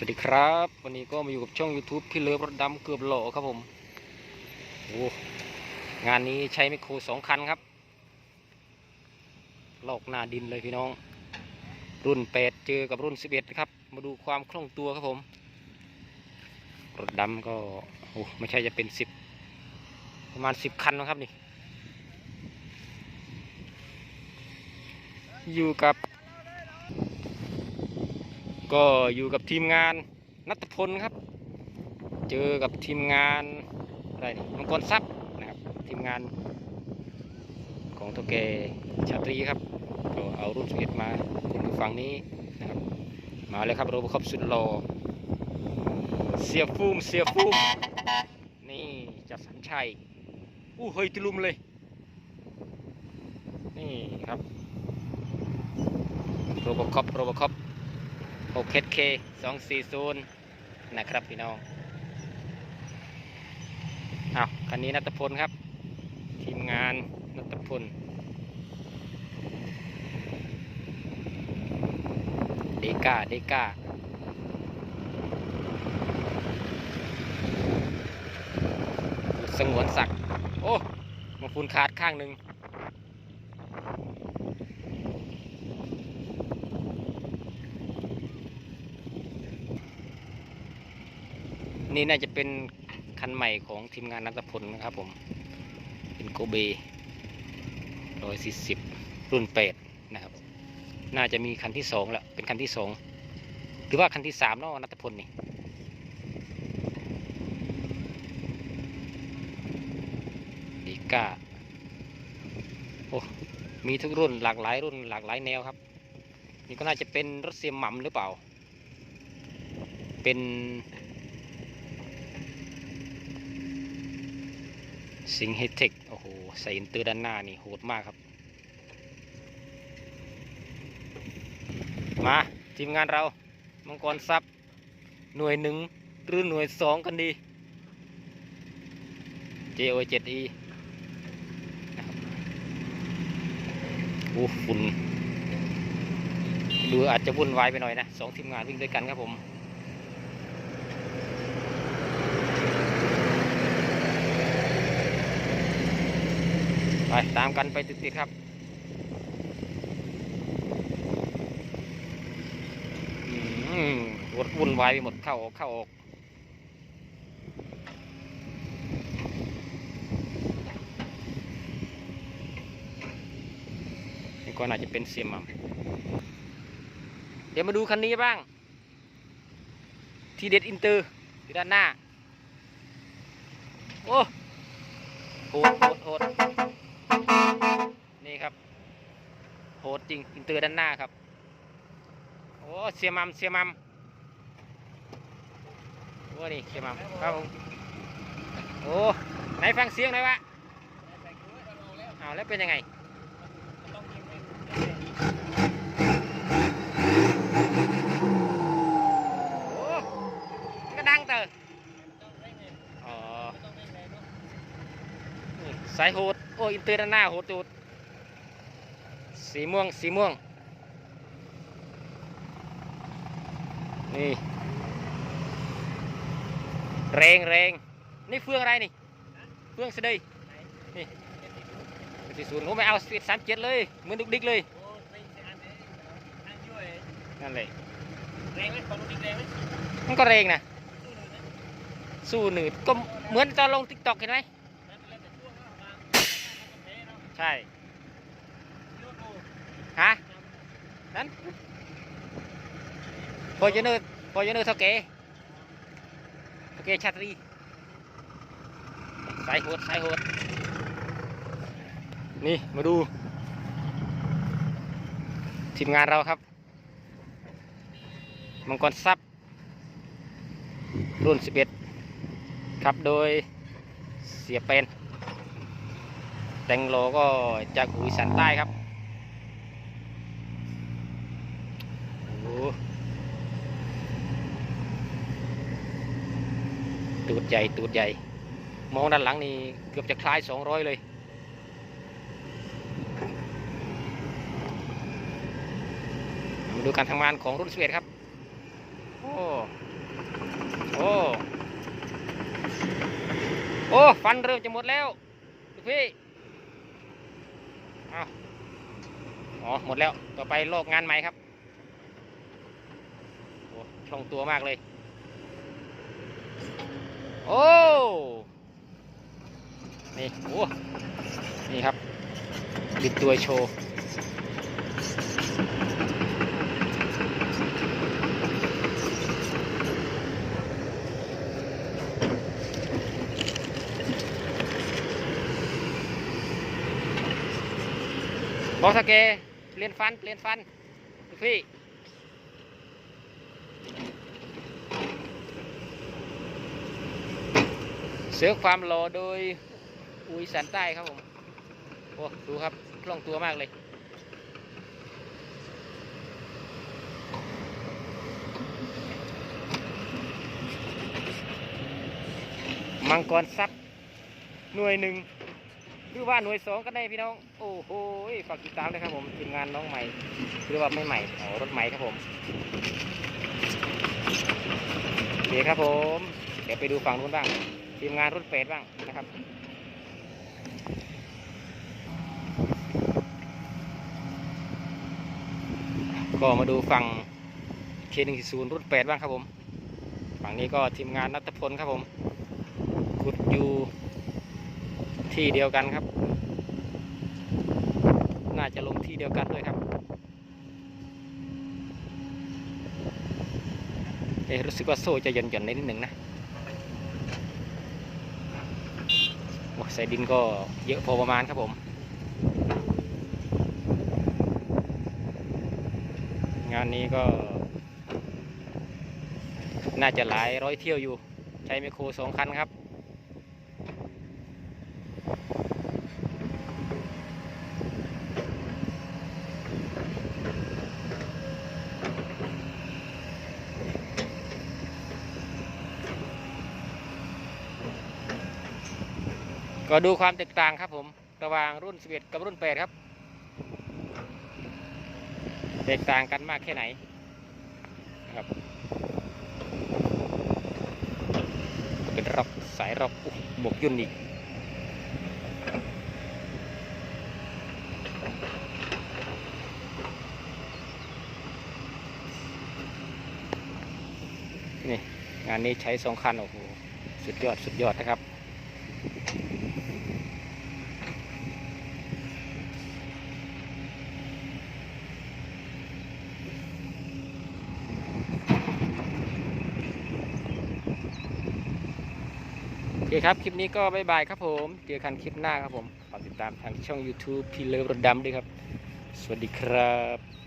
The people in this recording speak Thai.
สวัสดีครับ วันนี้ก็มาอยู่กับช่อง YouTube พี่เลิฟรถดำเกือบโหลครับผมโอ้งานนี้ใช้ไมโครสองคันครับ ลอกหน้าดินเลยพี่น้อง รุ่น 8 เจอกับรุ่น 11 ครับ มาดูความคล่องตัวครับผม รถดำก็โอ้ไม่ใช่จะเป็น 10 ประมาณ 10 คันนะครับนี่ อยู่กับ ก็อยู่กับทีมงานนัทพลครับ เจอกับทีมงานอะไรนี่มังกรทรัพย์นะครับทีมงานของตัวแกชาตรีครับก็เอารุ่นสเอ็ดมาผมอยู่ฝั่งนี้นะครับมาเลยครับโรบคอปสุดหล่อเสียฟูมเสียฟูมนี่จัดสันชัยอู้เฮ้ยติลุมเลย นี่ครับโรบคอปโรบคอป 6 k 240 นะครับพี่น้องอ้าวคันนี้นัตพลครับ ทีมงานนัตพล เดก้า เดก้าสงวนศักดิ์โอ้มาฟูนขาดข้างหนึ่ง นี่น่าจะเป็นคันใหม่ของทีมงานนัทพลนะครับผม เป็นโกเบร้อยสี่สิบรุ่นแปดนะครับ น่าจะมีคันที่สองแล้ว เป็นคันที่สองหรือว่าคันที่สามเนาะนัทพลนี่ดีก้าโอ้มีทุกรุ่นหลากหลายรุ่นหลากหลายแนวครับ นี่ก็น่าจะเป็นรถเสียมหม่ำหรือเปล่า เป็น สิงห์ไฮเทคโอ้โห ใส่อินเตอร์ด้านหน้านี่โหดมากครับ มา ทีมงานเรา มังกรซับหน่วยหนึ่งหรือหน่วยสองกันดี JO 7E นะครับโอ้ฝุ่นดูอาจจะวุ่นวายไปหน่อยนะสองทีมงานวิ่งด้วยกันครับผม ตามกันไปติดๆครับอืมรถวุ่นวายไปหมดเข้าออกเข้าออกนี่ก็น่าจะเป็นเสียมัมเดี๋ยวมาดูคันนี้บ้าง ทีเด็ดอินเตอร์อยู่ด้านหน้า โอ้ จริงอินเตอร์ด้านหน้าครับ โอ้เสียมัมเสียมัมโอ้นี่เสียมัมครับผมโอ้ไหนฟังเสียงหน่อยวะอ้าแล้วเป็นยังไงโอ้ก็ดังเตออ๋อนี่สายโหดโอ้อินเตอร์ด้านหน้าโหดจูด สีม่วง สีม่วง นี่ แรงแรงนี่เฟืองอะไรนี่ เฟืองสะดือนี่สี่ศูนย์โอ้ไม่เอาสิสามเจ็ดเลยเหมือนดุกดิกเลย นั่นเลยมันก็แรงนะสู้หนืดก็เหมือนตอนลงติ๊กต็อกเห็นไหมใช่ ฮะนั้นพอจะเนื้อพอจะเนื้อเท่าแกเท่าแกชาตรีสายโหดสายโหดนี่มาดู ทีมงานเราครับ มังกรซับรุ่น 11 ครับโดยเสียเป็น แตงโลก็จากอุยสันใต้ครับโอ้โห ตูดใหญ่ตูดใหญ่ มองด้านหลังนี่เกือบจะคล้าย200เลย มาดูการทำงานของรุ่น11ครับ โอ้โอ้โอ้ฟันเริ่มจะหมดแล้วพี่อาอ๋อหมดแล้วต่อไปโลกงานใหม่ครับโอ้คล่องตัวมากเลย โอ้นี่โอ้นี่ครับบิดตัวโชว์บอกสเกเปลี่ยนฟัน เปลี่ยนฟันพี่ เสือความหล่อโดยอุยสันใต้ครับผมโอ้ดูครับคล่องตัวมากเลยมังกรซับหน่วยหนึ่งหรือว่าหน่วยสองก็ได้พี่น้อง โอ้โหฝากติดตามเลยครับผมทีมงานน้องใหม่หรือว่าไม่ใหม่อ๋อรถใหม่ครับผมโอเคครับผม เดี๋ยวไปดูฝั่งนู้นบ้าง ทีมงานรุ่นเป็ดบ้างนะครับก็มาดูฝั่งเคหนึ่งศูนย์รุ่นแปดบ้างครับผม ฝั่งนี้ก็ทีมงานนัทพลครับผมขุดอยู่ที่เดียวกันครับ น่าจะลงที่เดียวกันด้วยครับเอ๊รู้สึกว่าโซ่จะย่นหย่อนๆนิดหนึ่งนะโอ้ ใส่ดินก็เยอะพอประมาณครับผม งานนี้ก็ น่าจะหลายร้อยเที่ยวอยู่ ใช้ไมโครสองคันครับ ก็ดูความแตกต่างครับผม ระหว่างรุ่น 11 กับรุ่น 8 ครับ แตกต่างกันมากแค่ไหนครับเป็นรอบสายรอบอุ๊ยบวกยุ่นอีกนี่งานนี้ใช้สองคัน โอ้โห สุดยอด สุดยอดนะครับ เคครับ คลิปนี้ก็บายบายครับผม เจอกันคลิปหน้าครับผมฝากติดตามทางช่อง YouTube พี่เลิฟรถดำด้วยครับ สวัสดีครับ